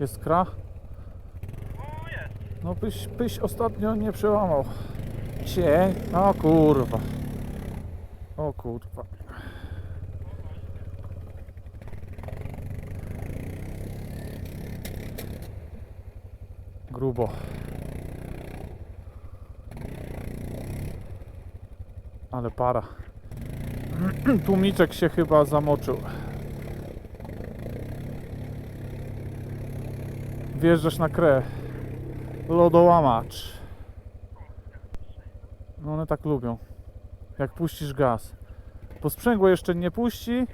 Jest kra? O, jest. No byś, byś ostatnio nie przełamał. Cień? O kurwa. O kurwa. Grubo. Ale para. Tłumiczek się chyba zamoczył. Wjeżdżasz na krę. Lodołamacz. No one tak lubią. Jak puścisz gaz. Bo sprzęgło jeszcze nie puści,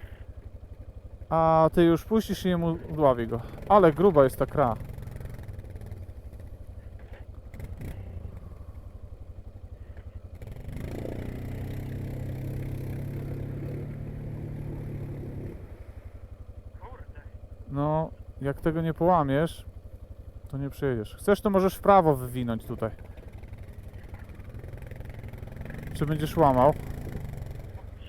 a ty już puścisz i jemu dławi go. Ale gruba jest ta kra. No, jak tego nie połamiesz, to nie przyjedziesz. Chcesz, to możesz w prawo wywinąć tutaj. Czy będziesz łamał?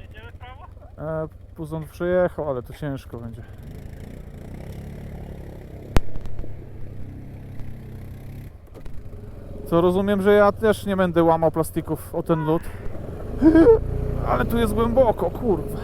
Jedziemy w prawo? E, Puzon przejechał, ale to ciężko będzie. Co rozumiem, że ja też nie będę łamał plastików o ten lód. Ale tu jest głęboko, kurwa.